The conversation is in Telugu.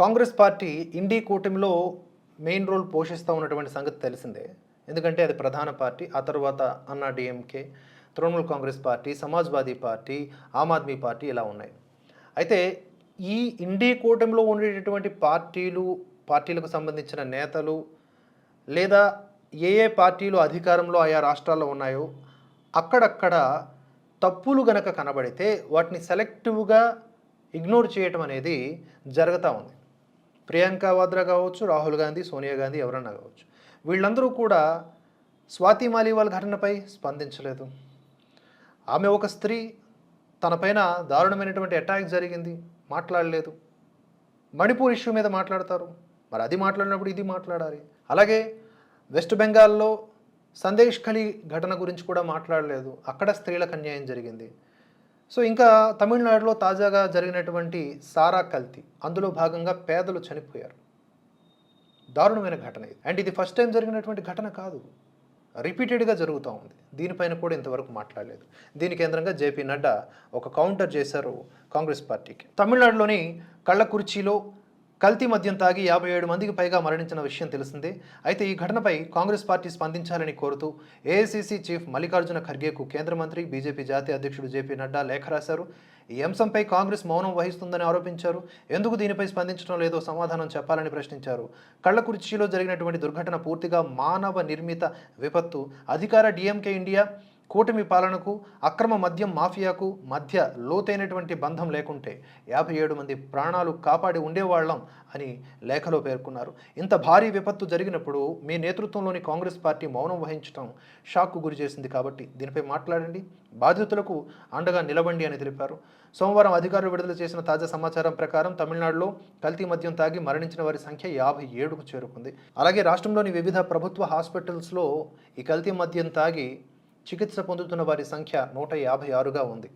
కాంగ్రెస్ పార్టీ ఇండీ కూటమిలో మెయిన్ రోల్ పోషిస్తూ ఉన్నటువంటి సంగతి తెలిసిందే. ఎందుకంటే అది ప్రధాన పార్టీ ఆ తర్వాత Anna DMK Trinamool Congress party Samajwadi party Aam Aadmi party ఇలా ఉన్నాయి. అయితే ఈ ఇండీ కూటమిలో ఉండేటటువంటి పార్టీలు పార్టీలకు సంబంధించిన నేతలు లేదా ఏ ఏ పార్టీలు అధికారంలో ఆయా రాష్ట్రాల్లో ఉన్నాయో అక్కడక్కడ తప్పులు గనక కనబడితే వాటిని సెలెక్టివ్గా ఇగ్నోర్ చేయటం అనేది జరుగుతూ ఉంది. ప్రియాంక వాద్రా కావచ్చు రాహుల్ గాంధీ సోనియా గాంధీ ఎవరన్నా కావచ్చు. వీళ్ళందరూ కూడా స్వాతి మాలీవాల్ ఘటనపై స్పందించలేదు. ఆమె ఒక స్త్రీ తనపైన దారుణమైనటువంటి అటాక్ జరిగింది మాట్లాడలేదు. మణిపూర్ ఇష్యూ మీద మాట్లాడతారు. మరి అది మాట్లాడినప్పుడు ఇది మాట్లాడాలి. అలాగే వెస్ట్ బెంగాల్లో సందేశ్ ఖలీ ఘటన గురించి కూడా మాట్లాడలేదు. అక్కడ స్త్రీలకు అన్యాయం జరిగింది. సో ఇంకా తమిళనాడులో తాజాగా జరిగినటువంటి సారా కల్తీ అందులో భాగంగా పేదలు చనిపోయారు. దారుణమైన ఘటన ఇది. అండ్ ఇది ఫస్ట్ టైం జరిగినటువంటి ఘటన కాదు. రిపీటెడ్గా జరుగుతూ ఉంది. దీనిపైన కూడా ఇంతవరకు మాట్లాడలేదు. దీని కేంద్రంగా జేపీ నడ్డా ఒక కౌంటర్ చేశారు కాంగ్రెస్ పార్టీకి. తమిళనాడులోని కళ్ళకుర్చీలో కల్తీ మద్యం తాగి యాభై ఏడు మందికి పైగా మరణించిన విషయం తెలిసిందే. అయితే ఈ ఘటనపై కాంగ్రెస్ పార్టీ స్పందించాలని కోరుతూ ఏఐసీసీ చీఫ్ మల్లికార్జున ఖర్గేకు కేంద్ర మంత్రి బీజేపీ జాతీయ అధ్యక్షుడు జేపీ నడ్డా లేఖ రాశారు. ఈ అంశంపై కాంగ్రెస్ మౌనం వహిస్తుందని ఆరోపించారు. ఎందుకు దీనిపై స్పందించడం లేదో సమాధానం చెప్పాలని ప్రశ్నించారు. కళ్ళకుర్చీలో జరిగినటువంటి దుర్ఘటన పూర్తిగా మానవ నిర్మిత విపత్తు. అధికార డిఎంకే ఇండియా కూటమి పాలనకు అక్రమ మద్యం మాఫియాకు మధ్య లోతైనటువంటి బంధం లేకుంటే యాభై ఏడు మంది ప్రాణాలు కాపాడి ఉండేవాళ్ళం అని లేఖలో పేర్కొన్నారు. ఇంత భారీ విపత్తు జరిగినప్పుడు మీ నేతృత్వంలోని కాంగ్రెస్ పార్టీ మౌనం వహించడం షాక్కు గురి చేసింది కాబట్టి దీనిపై మాట్లాడండి. బాధితులకు అండగా నిలబండి అని తెలిపారు. సోమవారం అధికారులు విడుదల చేసిన తాజా సమాచారం ప్రకారం తమిళనాడులో కల్తీ మద్యం తాగి మరణించిన వారి సంఖ్య యాభై ఏడుకు చేరుకుంది. అలాగే రాష్ట్రంలోని వివిధ ప్రభుత్వ హాస్పిటల్స్లో ఈ కల్తీ మద్యం తాగి చికిత్స పొందుతున్న వారి సంఖ్య నూట యాభై ఆరుగా ఉంది.